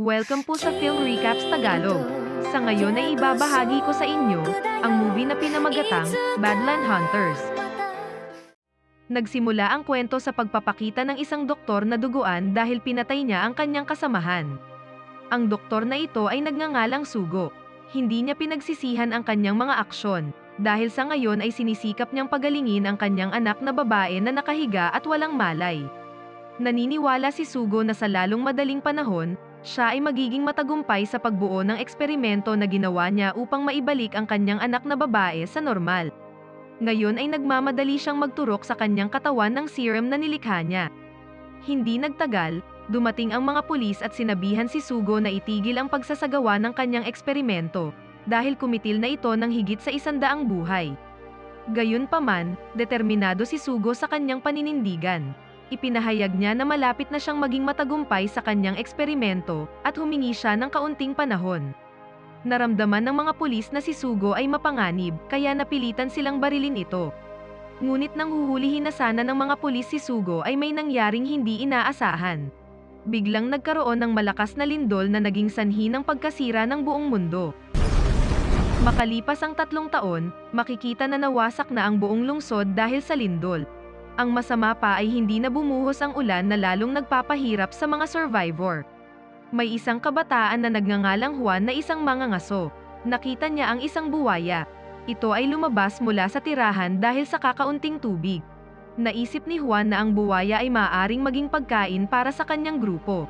Welcome po sa Film Recaps Tagalog. Sa ngayon ay ibabahagi ko sa inyo ang movie na pinamagatang Badland Hunters. Nagsimula ang kwento sa pagpapakita ng isang doktor na duguan dahil pinatay niya ang kanyang kasamahan. Ang doktor na ito ay nagngangalang sugo. Hindi niya pinagsisihan ang kanyang mga aksyon, dahil sa ngayon ay sinisikap niyang pagalingin ang kanyang anak na babae na nakahiga at walang malay. Naniniwala si Sugo na sa lalong madaling panahon, siya ay magiging matagumpay sa pagbuo ng eksperimento na ginawa niya upang maibalik ang kanyang anak na babae sa normal. Ngayon ay nagmamadali siyang magturok sa kanyang katawan ng serum na nilikha niya. Hindi nagtagal, dumating ang mga pulis at sinabihan si Sugo na itigil ang pagsasagawa ng kanyang eksperimento, dahil kumitil na ito ng higit sa isandaang buhay. Gayunpaman, determinado si Sugo sa kanyang paninindigan. Ipinahayag niya na malapit na siyang maging matagumpay sa kanyang eksperimento at humingi siya ng kaunting panahon. Naramdaman ng mga pulis na si Sugo ay mapanganib kaya napilitan silang barilin ito. Ngunit nang huhulihin na sana ng mga pulis si Sugo ay may nangyaring hindi inaasahan. Biglang nagkaroon ng malakas na lindol na naging sanhi ng pagkasira ng buong mundo. Makalipas ang tatlong taon, makikita na nawasak na ang buong lungsod dahil sa lindol. Ang masama pa ay hindi na bumuhos ang ulan na lalong nagpapahirap sa mga survivor. May isang kabataan na nagngangalang Juan na isang mangangaso. Nakita niya ang isang buwaya. Ito ay lumabas mula sa tirahan dahil sa kakaunting tubig. Naisip ni Juan na ang buwaya ay maaaring maging pagkain para sa kanyang grupo.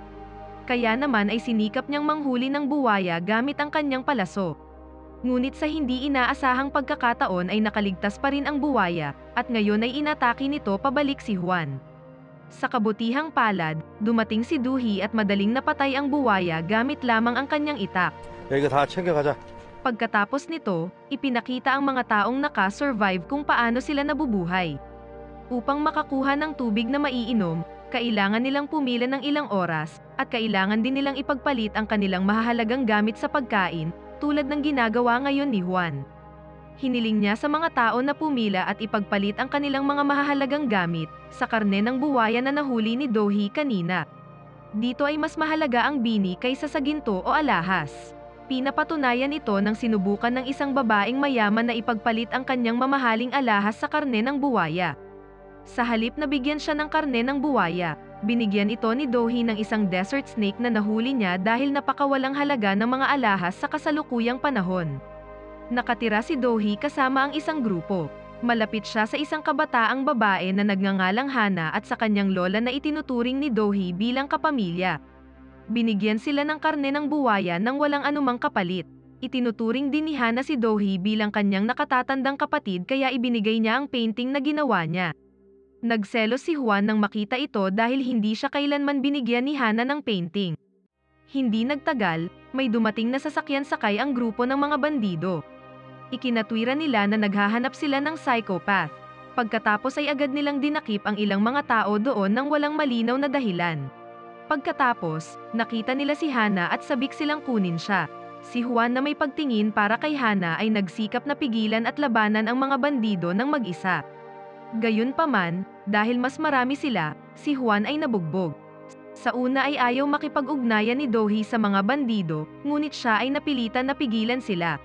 Kaya naman ay sinikap niyang manghuli ng buwaya gamit ang kanyang palaso. Ngunit sa hindi inaasahang pagkakataon ay nakaligtas pa rin ang buwaya, at ngayon ay inatake nito pabalik si Juan. Sa kabutihang palad, dumating si Duhi at madaling napatay ang buwaya gamit lamang ang kanyang itak. Pagkatapos nito, ipinakita ang mga taong nakasurvive kung paano sila nabubuhay. Upang makakuha ng tubig na maiinom, kailangan nilang pumila ng ilang oras, at kailangan din nilang ipagpalit ang kanilang mahahalagang gamit sa pagkain, tulad ng ginagawa ngayon ni Juan. Hiniling niya sa mga tao na pumila at ipagpalit ang kanilang mga mahahalagang gamit sa karne ng buwaya na nahuli ni Dohi kanina. Dito ay mas mahalaga ang bini kaysa sa ginto o alahas. Pinapatunayan ito ng sinubukan ng isang babaeng mayaman na ipagpalit ang kanyang mamahaling alahas sa karne ng buwaya. Sa halip na bigyan siya ng karne ng buwaya, binigyan ito ni Dohi ng isang desert snake na nahuli niya dahil napakawalang halaga ng mga alahas sa kasalukuyang panahon. Nakatira si Dohi kasama ang isang grupo. Malapit siya sa isang kabataang babae na nagngangalang Hana at sa kanyang lola na itinuturing ni Dohi bilang kapamilya. Binigyan sila ng karne ng buwaya nang walang anumang kapalit. Itinuturing din ni Hana si Dohi bilang kanyang nakatatandang kapatid kaya ibinigay niya ang painting na ginawa niya. Nagselos si Juan nang makita ito dahil hindi siya kailanman binigyan ni Hana ng painting. Hindi nagtagal, may dumating na sasakyan sakay ang grupo ng mga bandido. Ikinatwira nila na naghahanap sila ng psychopath. Pagkatapos ay agad nilang dinakip ang ilang mga tao doon nang walang malinaw na dahilan. Pagkatapos, nakita nila si Hana at sabik silang kunin siya. Si Juan na may pagtingin para kay Hana ay nagsikap na pigilan at labanan ang mga bandido ng mag-isa. Gayunpaman, dahil mas marami sila, si Juan ay nabugbog. Sa una ay ayaw makipag-ugnayan ni Dohi sa mga bandido, ngunit siya ay napilitan na pigilan sila.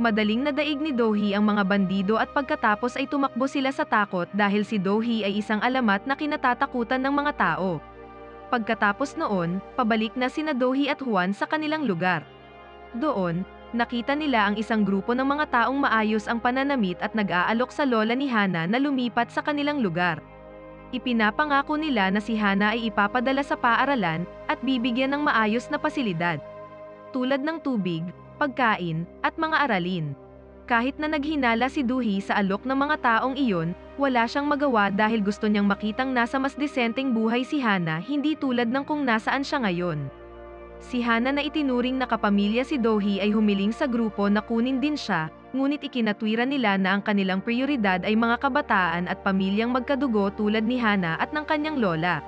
Madaling nadaig ni Dohi ang mga bandido at pagkatapos ay tumakbo sila sa takot dahil si Dohi ay isang alamat na kinatatakutan ng mga tao. Pagkatapos noon, pabalik na sina Dohi at Juan sa kanilang lugar. Doon, nakita nila ang isang grupo ng mga taong maayos ang pananamit at nag-aalok sa lola ni Hana na lumipat sa kanilang lugar. Ipinapangako nila na si Hana ay ipapadala sa paaralan at bibigyan ng maayos na pasilidad. Tulad ng tubig, pagkain, at mga aralin. Kahit na naghinala si Duhi sa alok ng mga taong iyon, wala siyang magawa dahil gusto niyang makitang nasa mas desenteng buhay si Hana hindi tulad ng kung nasaan siya ngayon. Si Hana na itinuring na kapamilya si Dohi ay humiling sa grupo na kunin din siya, ngunit ikinatwira nila na ang kanilang prioridad ay mga kabataan at pamilyang magkadugo tulad ni Hana at ng kanyang lola.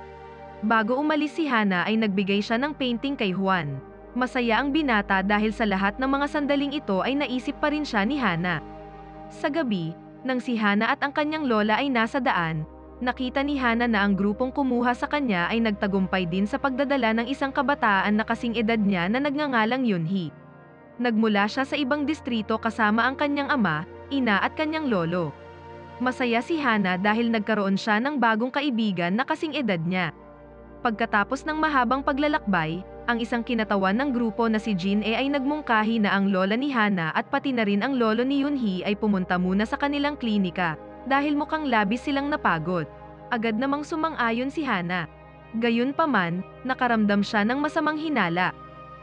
Bago umalis si Hana ay nagbigay siya ng painting kay Juan. Masaya ang binata dahil sa lahat ng mga sandaling ito ay naisip pa rin siya ni Hana. Sa gabi, nang si Hana at ang kanyang lola ay nasa daan, nakita ni Hana na ang grupong kumuha sa kanya ay nagtagumpay din sa pagdadala ng isang kabataan na kasing edad niya na nagngangalang Yunhee. Nagmula siya sa ibang distrito kasama ang kanyang ama, ina at kanyang lolo. Masaya si Hana dahil nagkaroon siya ng bagong kaibigan na kasing edad niya. Pagkatapos ng mahabang paglalakbay, ang isang kinatawan ng grupo na si Jin E ay nagmungkahi na ang lola ni Hana at pati na rin ang lolo ni Yunhee ay pumunta muna sa kanilang klinika, dahil mukhang labis silang napagod. Agad namang sumang-ayon si Hana. Gayunpaman, nakaramdam siya ng masamang hinala.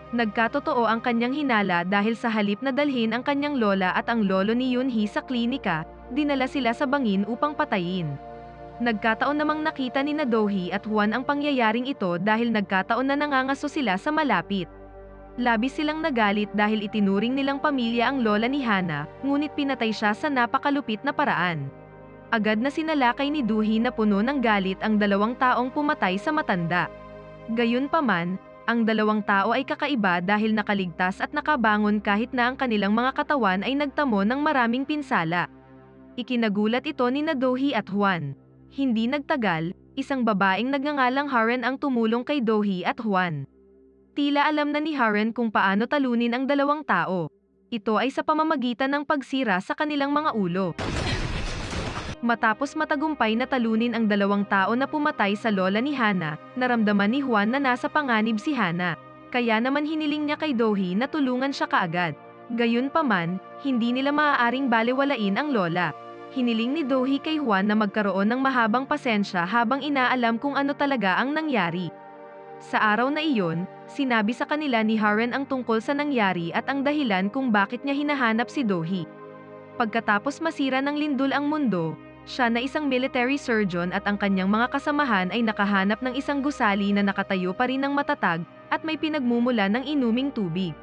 Nagkatotoo ang kanyang hinala dahil sa halip na dalhin ang kanyang lola at ang lolo ni Yunhee sa klinika, dinala sila sa bangin upang patayin. Nagkataon namang nakita ni Nadohi at Juan ang pangyayaring ito dahil nagkataon na nangangaso sila sa malapit. Labis silang nagalit dahil itinuring nilang pamilya ang lola ni Hana, ngunit pinatay siya sa napakalupit na paraan. Agad na sinalakay ni Duhi na puno ng galit ang dalawang taong pumatay sa matanda. Gayunpaman, ang dalawang tao ay kakaiba dahil nakaligtas at nakabangon kahit na ang kanilang mga katawan ay nagtamo ng maraming pinsala. Ikinagulat ito ni Nadohi at Juan. Hindi nagtagal, isang babaeng nagngangalang Haren ang tumulong kay Dohi at Juan. Tila alam na ni Haren kung paano talunin ang dalawang tao. Ito ay sa pamamagitan ng pagsira sa kanilang mga ulo. Matapos matagumpay na talunin ang dalawang tao na pumatay sa lola ni Hana, naramdaman ni Juan na nasa panganib si Hana. Kaya naman hiniling niya kay Dohi na tulungan siya kaagad. Gayunpaman, hindi nila maaaring balewalain ang lola. Hiniling ni Dohi kay Juan na magkaroon ng mahabang pasensya habang inaalam kung ano talaga ang nangyari. Sa araw na iyon, sinabi sa kanila ni Haren ang tungkol sa nangyari at ang dahilan kung bakit niya hinahanap si Dohi. Pagkatapos masira ng lindol ang mundo, siya na isang military surgeon at ang kanyang mga kasamahan ay nakahanap ng isang gusali na nakatayo pa rin ng matatag at may pinagmumula ng inuming tubig.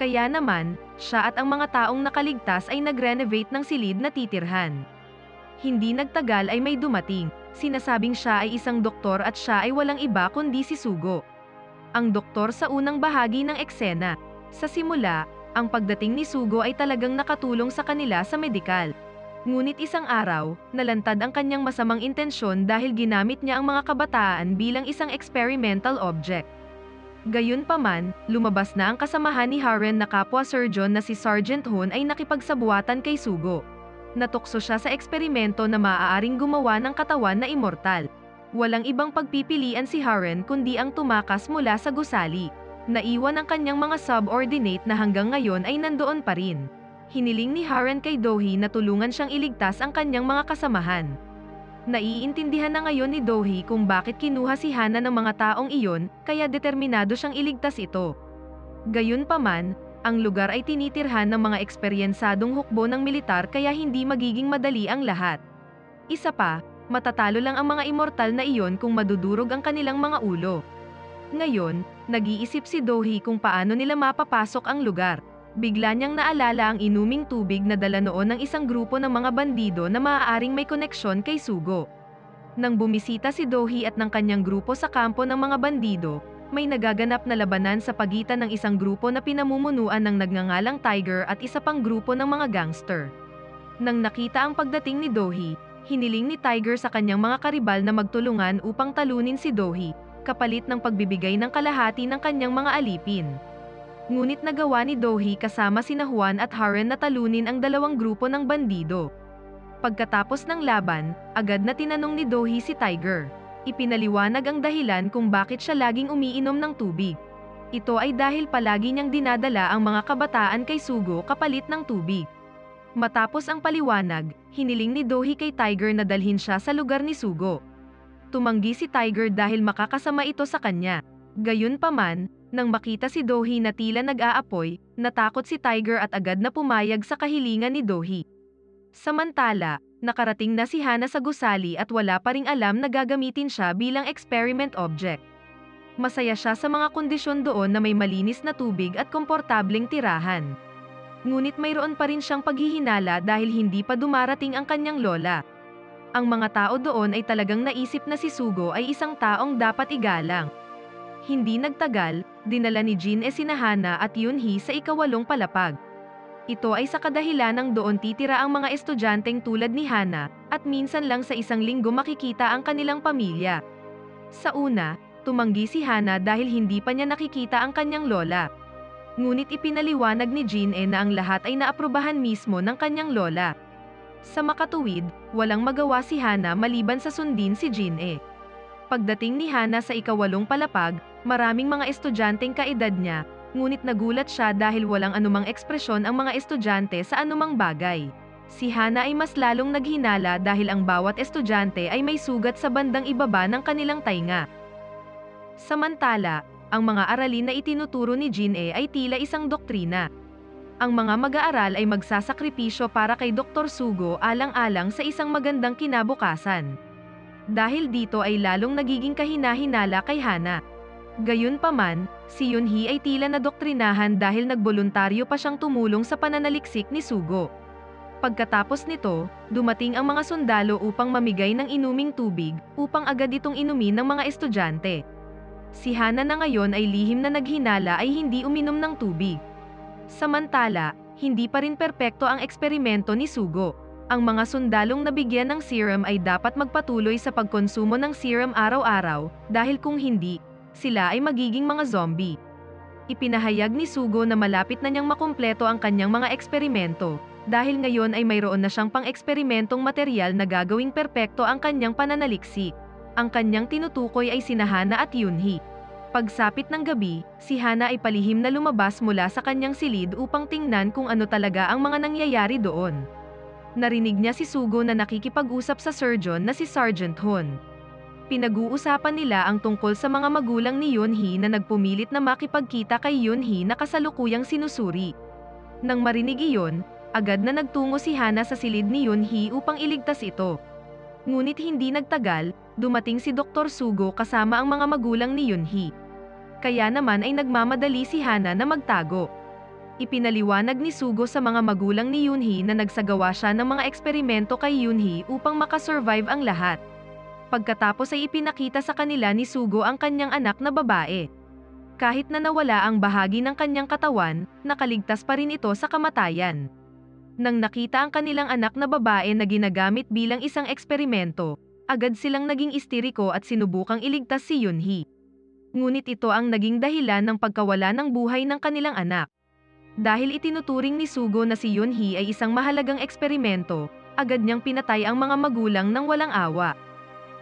Kaya naman, siya at ang mga taong nakaligtas ay nag-renovate ng silid na titirhan. Hindi nagtagal ay may dumating, sinasabing siya ay isang doktor at siya ay walang iba kundi si Sugo. Ang doktor sa unang bahagi ng eksena. Sa simula, ang pagdating ni Sugo ay talagang nakatulong sa kanila sa medikal. Ngunit isang araw, nalantad ang kanyang masamang intensyon dahil ginamit niya ang mga kabataan bilang isang experimental object. Gayunpaman, lumabas na ang kasamahan ni Haren na kapwa surgeon na si Sergeant Hun ay nakipagsabuatan kay Sugo. Natukso siya sa eksperimento na maaaring gumawa ng katawan na immortal. Walang ibang pagpipilian si Haren kundi ang tumakas mula sa gusali. Naiwan ang kanyang mga subordinate na hanggang ngayon ay nandoon pa rin. Hiniling ni Haren kay Dohi na tulungan siyang iligtas ang kanyang mga kasamahan. Naiintindihan na ngayon ni Dohi kung bakit kinuha si Hana ng mga taong iyon, kaya determinado siyang iligtas ito. Gayunpaman, ang lugar ay tinitirhan ng mga eksperyensadong hukbo ng militar kaya hindi magiging madali ang lahat. Isa pa, matatalo lang ang mga immortal na iyon kung madudurog ang kanilang mga ulo. Ngayon, nag-iisip si Dohi kung paano nila mapapasok ang lugar. Bigla niyang naalala ang inuming tubig na dala noon ng isang grupo ng mga bandido na maaaring may koneksyon kay Sugo. Nang bumisita si Dohi at ng kanyang grupo sa kampo ng mga bandido, may nagaganap na labanan sa pagitan ng isang grupo na pinamumunuan ng nagngangalang Tiger at isa pang grupo ng mga gangster. Nang nakita ang pagdating ni Dohi, hiniling ni Tiger sa kanyang mga karibal na magtulungan upang talunin si Dohi, kapalit ng pagbibigay ng kalahati ng kanyang mga alipin. Ngunit nagawa ni Dohi kasama sina Juan at Haren na talunin ang dalawang grupo ng bandido. Pagkatapos ng laban, agad na tinanong ni Dohi si Tiger. Ipinaliwanag ang dahilan kung bakit siya laging umiinom ng tubig. Ito ay dahil palagi niyang dinadala ang mga kabataan kay Sugo kapalit ng tubig. Matapos ang paliwanag, hiniling ni Dohi kay Tiger na dalhin siya sa lugar ni Sugo. Tumanggi si Tiger dahil makakasama ito sa kanya. Gayunpaman, nang makita si Dohi na tila nag-aapoy, natakot si Tiger at agad na pumayag sa kahilingan ni Dohi. Samantala, nakarating na si Hana sa gusali at wala pa ring alam na gagamitin siya bilang experiment object. Masaya siya sa mga kondisyon doon na may malinis na tubig at komportableng tirahan. Ngunit mayroon pa rin siyang paghihinala dahil hindi pa dumarating ang kanyang lola. Ang mga tao doon ay talagang naisip na si Sugo ay isang taong dapat igalang. Hindi nagtagal, dinala ni Jin e sinahana at Yunhee sa ikawalong palapag. Ito ay sa kadahilan ng doon titira ang mga estudyanteng tulad ni Hana, at minsan lang sa isang linggo makikita ang kanilang pamilya. Sa una, tumanggi si Hana dahil hindi pa niya nakikita ang kanyang lola. Ngunit ipinaliwanag ni Jean E na ang lahat ay naaprubahan mismo ng kanyang lola. Sa makatuwid, walang magawa si Hana maliban sa sundin si Jean E. Pagdating ni Hana sa ikawalong palapag, maraming mga estudyanteng kaedad niya, ngunit nagulat siya dahil walang anumang ekspresyon ang mga estudyante sa anumang bagay. Si Hana ay mas lalong naghinala dahil ang bawat estudyante ay may sugat sa bandang ibaba ng kanilang tainga. Samantala, ang mga aralin na itinuturo ni Jean E ay tila isang doktrina. Ang mga mag-aaral ay magsasakripisyo para kay Dr. Sugo alang-alang sa isang magandang kinabukasan. Dahil dito ay lalong nagiging kahina-hinala kay Hana. Gayunpaman, si Yunhee ay tila na doktrinahan dahil nagboluntaryo pa siyang tumulong sa pananaliksik ni Sugo. Pagkatapos nito, dumating ang mga sundalo upang mamigay ng inuming tubig upang agad itong inumin ng mga estudyante. Si Hana na ngayon ay lihim na naghinala ay hindi uminom ng tubig. Samantala, hindi pa rin perpekto ang eksperimento ni Sugo. Ang mga sundalong nabigyan ng serum ay dapat magpatuloy sa pagkonsumo ng serum araw-araw dahil kung hindi, sila ay magiging mga zombie. Ipinahayag ni Sugo na malapit na niyang makumpleto ang kanyang mga eksperimento dahil ngayon ay mayroon na siyang pang-eksperimentong material na gagawing perpekto ang kanyang pananaliksik. Ang kanyang tinutukoy ay si Hana at Yunhee. Pagsapit ng gabi, si Hana ay palihim na lumabas mula sa kanyang silid upang tingnan kung ano talaga ang mga nangyayari doon. Narinig niya si Sugo na nakikipag-usap sa surgeon na si Sergeant Hon. Pinag-uusapan nila ang tungkol sa mga magulang ni Yunhee na nagpumilit na makipagkita kay Yunhee na kasalukuyang sinusuri. Nang marinig iyon, agad na nagtungo si Hana sa silid ni Yunhee upang iligtas ito. Ngunit hindi nagtagal, dumating si Dr. Sugo kasama ang mga magulang ni Yunhee. Kaya naman ay nagmamadali si Hana na magtago. Ipinaliwanag ni Sugo sa mga magulang ni Yunhee na nagsagawa siya ng mga eksperimento kay Yunhee upang makasurvive ang lahat. Pagkatapos ay ipinakita sa kanila ni Sugo ang kanyang anak na babae. Kahit na nawala ang bahagi ng kanyang katawan, nakaligtas pa rin ito sa kamatayan. Nang nakita ang kanilang anak na babae na ginagamit bilang isang eksperimento, agad silang naging istiriko at sinubukang iligtas si Yunhee. Ngunit ito ang naging dahilan ng pagkawala ng buhay ng kanilang anak. Dahil itinuturing ni Sugo na si Yunhee ay isang mahalagang eksperimento, agad niyang pinatay ang mga magulang ng walang awa.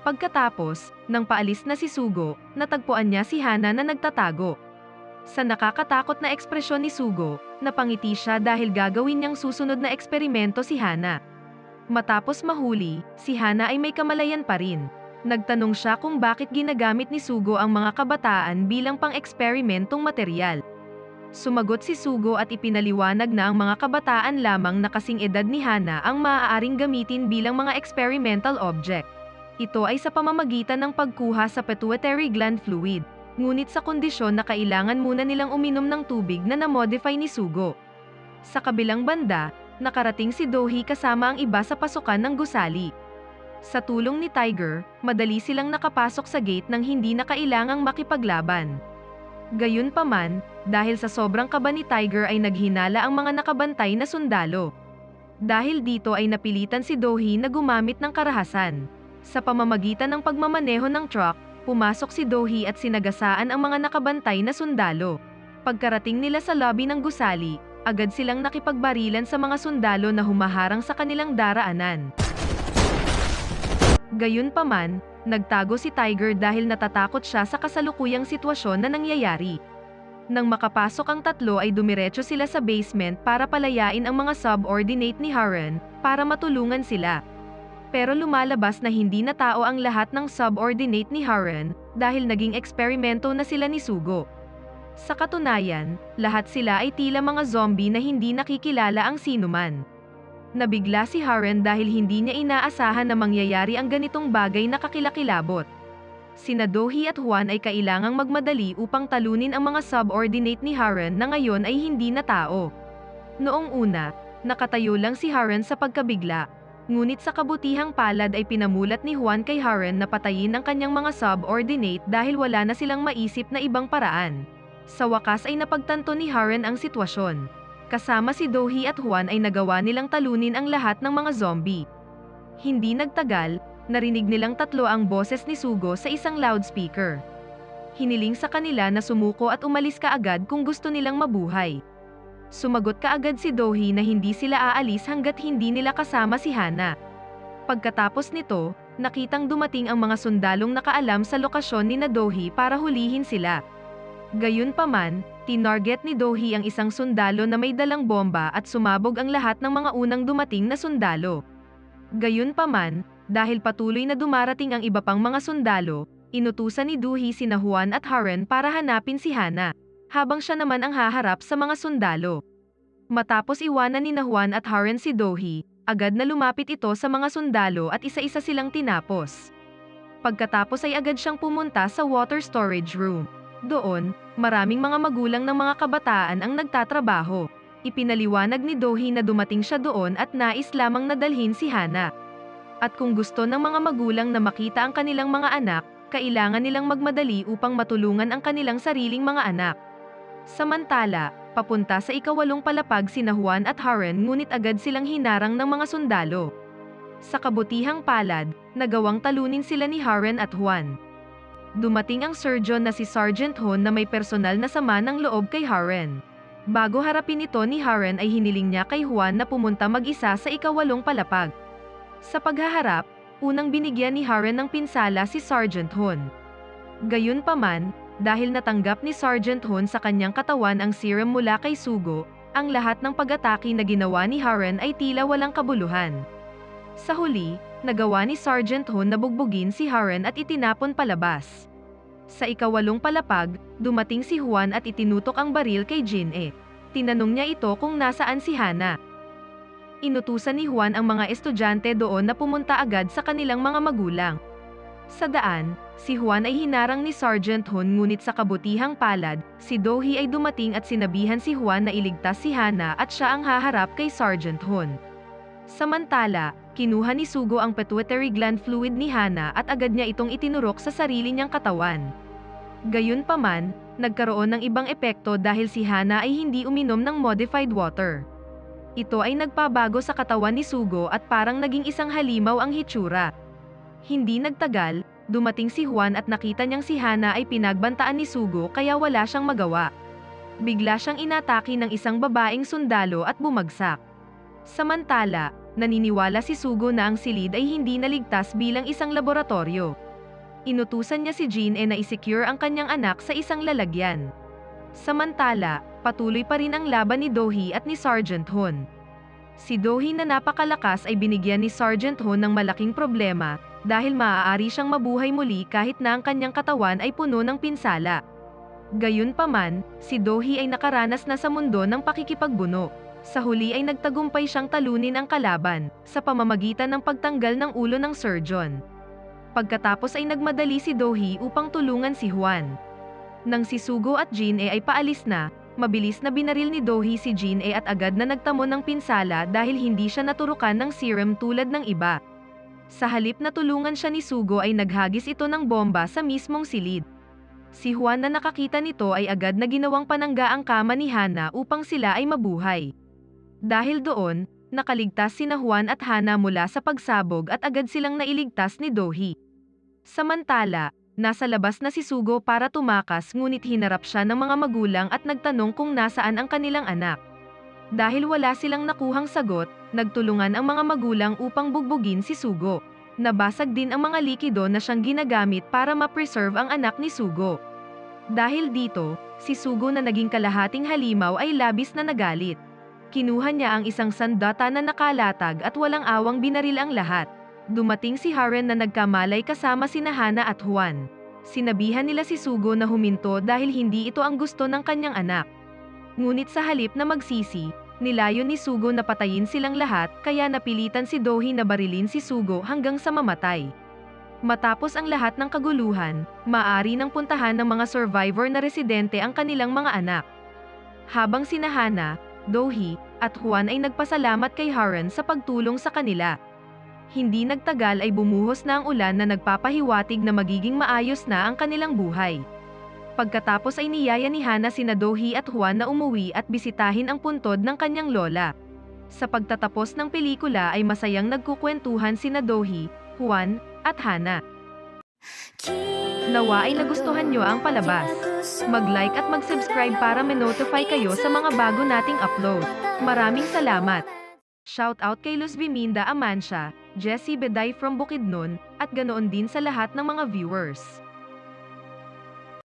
Pagkatapos, nang paalis na si Sugo, natagpuan niya si Hana na nagtatago. Sa nakakatakot na ekspresyon ni Sugo, napangiti siya dahil gagawin niyang susunod na eksperimento si Hana. Matapos mahuli, si Hana ay may kamalayan pa rin. Nagtanong siya kung bakit ginagamit ni Sugo ang mga kabataan bilang pang-eksperimentong material. Sumagot si Sugo at ipinaliwanag na ang mga kabataan lamang na kasing edad ni Hana ang maaaring gamitin bilang mga experimental object. Ito ay sa pamamagitan ng pagkuha sa pituitary gland fluid ngunit sa kondisyon na kailangan muna nilang uminom ng tubig na na-modify ni Sugo. Sa kabilang banda, nakarating si Dohi kasama ang iba sa pasukan ng gusali. Sa tulong ni Tiger, madali silang nakapasok sa gate nang hindi na kailangang makipaglaban. Gayunpaman, dahil sa sobrang kaba ni Tiger ay naghinala ang mga nakabantay na sundalo. Dahil dito ay napilitan si Dohi na gumamit ng karahasan. Sa pamamagitan ng pagmamaneho ng truck, pumasok si Dohi at sinagasaan ang mga nakabantay na sundalo. Pagkarating nila sa lobby ng gusali, agad silang nakipagbarilan sa mga sundalo na humaharang sa kanilang daraanan. Gayunpaman, nagtago si Tiger dahil natatakot siya sa kasalukuyang sitwasyon na nangyayari. Nang makapasok ang tatlo ay dumiretso sila sa basement para palayain ang mga subordinate ni Harren para matulungan sila. Pero lumalabas na hindi na tao ang lahat ng subordinate ni Harren dahil naging eksperimento na sila ni Sugo. Sa katunayan, lahat sila ay tila mga zombie na hindi nakikilala ang sinuman. Nabigla si Harren dahil hindi niya inaasahan na mangyayari ang ganitong bagay na kakilakilabot. Sina Dohi at Juan ay kailangang magmadali upang talunin ang mga subordinate ni Harren na ngayon ay hindi na tao. Noong una, nakatayo lang si Harren sa pagkabigla, ngunit sa kabutihang palad ay pinamulat ni Juan kay Harren na patayin ang kanyang mga subordinate dahil wala na silang maisip na ibang paraan. Sa wakas ay napagtanto ni Harren ang sitwasyon. Kasama si Dohi at Juan ay nagawa nilang talunin ang lahat ng mga zombie. Hindi nagtagal, narinig nilang tatlo ang boses ni Sugo sa isang loudspeaker. Hiniling sa kanila na sumuko at umalis kaagad kung gusto nilang mabuhay. Sumagot kaagad si Dohi na hindi sila aalis hanggat hindi nila kasama si Hana. Pagkatapos nito, nakitang dumating ang mga sundalong nakaalam sa lokasyon ni Nadohi para hulihin sila. Gayunpaman, tinarget ni Dohi ang isang sundalo na may dalang bomba at sumabog ang lahat ng mga unang dumating na sundalo. Gayunpaman, dahil patuloy na dumarating ang iba pang mga sundalo, inutusan ni Duhi sina Juan at Haren para hanapin si Hana, habang siya naman ang haharap sa mga sundalo. Matapos iwanan ni Juan at Haren si Dohi, agad na lumapit ito sa mga sundalo at isa-isa silang tinapos. Pagkatapos ay agad siyang pumunta sa water storage room. Doon, maraming mga magulang ng mga kabataan ang nagtatrabaho. Ipinaliwanag ni Dohi na dumating siya doon at nais lamang nadalhin si Hana. At kung gusto ng mga magulang na makita ang kanilang mga anak, kailangan nilang magmadali upang matulungan ang kanilang sariling mga anak. Samantala, papunta sa ikawalong palapag si Juan at Haren ngunit agad silang hinarang ng mga sundalo. Sa kabutihang palad, nagawang talunin sila ni Haren at Juan. Dumating ang surgeon na si Sergeant Hon na may personal na sama ng loob kay Haren. Bago harapin ito ni Haren ay hiniling niya kay Juan na pumunta mag-isa sa ikawalong palapag. Sa paghaharap, unang binigyan ni Haren ng pinsala si Sergeant Hon. Gayunpaman, dahil natanggap ni Sergeant Hon sa kanyang katawan ang serum mula kay Sugo, ang lahat ng pag-atake na ginawa ni Haren ay tila walang kabuluhan. Sa huli, nagawa ni Sergeant Hon na bugbugin si Haren at itinapon palabas. Sa ikawalong palapag, dumating si Juan at itinutok ang baril kay Jin-e. Tinanong niya ito kung nasaan si Hana. Inutusan ni Juan ang mga estudyante doon na pumunta agad sa kanilang mga magulang. Sa daan, si Juan ay hinarang ni Sergeant Hon ngunit sa kabutihang palad, si Dohi ay dumating at sinabihan si Juan na iligtas si Hana at siya ang haharap kay Sergeant Hon. Samantala, kinuha ni Sugo ang pituitary gland fluid ni Hana at agad niya itong itinurok sa sarili niyang katawan. Gayunpaman, nagkaroon ng ibang epekto dahil si Hana ay hindi uminom ng modified water. Ito ay nagpabago sa katawan ni Sugo at parang naging isang halimaw ang hitsura. Hindi nagtagal, dumating si Juan at nakita niyang si Hana ay pinagbantaan ni Sugo kaya wala siyang magawa. Bigla siyang inatake ng isang babaeng sundalo at bumagsak. Samantala, naniniwala si Sugo na ang silid ay hindi naligtas bilang isang laboratorio. Inutusan niya si Jean e na isecure ang kanyang anak sa isang lalagyan. Samantala, patuloy pa rin ang laban ni Dohi at ni Sergeant Hon. Si Dohi na napakalakas ay binigyan ni Sergeant Hon ng malaking problema dahil maaari siyang mabuhay muli kahit na ang kanyang katawan ay puno ng pinsala. Gayunpaman, si Dohi ay nakaranas na sa mundo ng pakikipagbuno. Sa huli ay nagtagumpay siyang talunin ang kalaban, sa pamamagitan ng pagtanggal ng ulo ng surgeon. Pagkatapos ay nagmadali si Dohi upang tulungan si Juan. Nang si Sugo at Jin E ay paalis na, mabilis na binaril ni Dohi si Jin E at agad na nagtamo ng pinsala dahil hindi siya naturukan ng serum tulad ng iba. Sa halip na tulungan siya ni Sugo ay naghagis ito ng bomba sa mismong silid. Si Juan na nakakita nito ay agad na ginawang panangga ang kama ni Hana upang sila ay mabuhay. Dahil doon, nakaligtas sina Juan at Hana mula sa pagsabog at agad silang nailigtas ni Dohi. Samantala, nasa labas na si Sugo para tumakas ngunit hinarap siya ng mga magulang at nagtanong kung nasaan ang kanilang anak. Dahil wala silang nakuhang sagot, nagtulungan ang mga magulang upang bugbugin si Sugo. Nabasag din ang mga likido na siyang ginagamit para ma-preserve ang anak ni Sugo. Dahil dito, si Sugo na naging kalahating halimaw ay labis na nagalit. Kinuha niya ang isang sandata na nakalatag at walang awang binaril ang lahat. Dumating si Haren na nagkamalay kasama si Hana at Juan. Sinabihan nila si Sugo na huminto dahil hindi ito ang gusto ng kanyang anak. Ngunit sa halip na magsisi, nilayon ni Sugo na patayin silang lahat kaya napilitan si Dohi na barilin si Sugo hanggang sa mamatay. Matapos ang lahat ng kaguluhan, maari nang puntahan ng mga survivor na residente ang kanilang mga anak. Habang sinahana, Dohi, at Juan ay nagpasalamat kay Haran sa pagtulong sa kanila. Hindi nagtagal ay bumuhos na ang ulan na nagpapahiwatig na magiging maayos na ang kanilang buhay. Pagkatapos ay niyaya ni Hana sina Dohi at Juan na umuwi at bisitahin ang puntod ng kanyang lola. Sa pagtatapos ng pelikula ay masayang nagkukwentuhan sina Dohi, Juan, at Hana. Nawa ay nagustuhan nyo ang palabas. Mag-like at mag-subscribe para ma-notify kayo sa mga bago nating upload. Maraming salamat! Shout out kay Luz Biminda Amansya, Jessie Beday from Bukidnon, at ganoon din sa lahat ng mga viewers.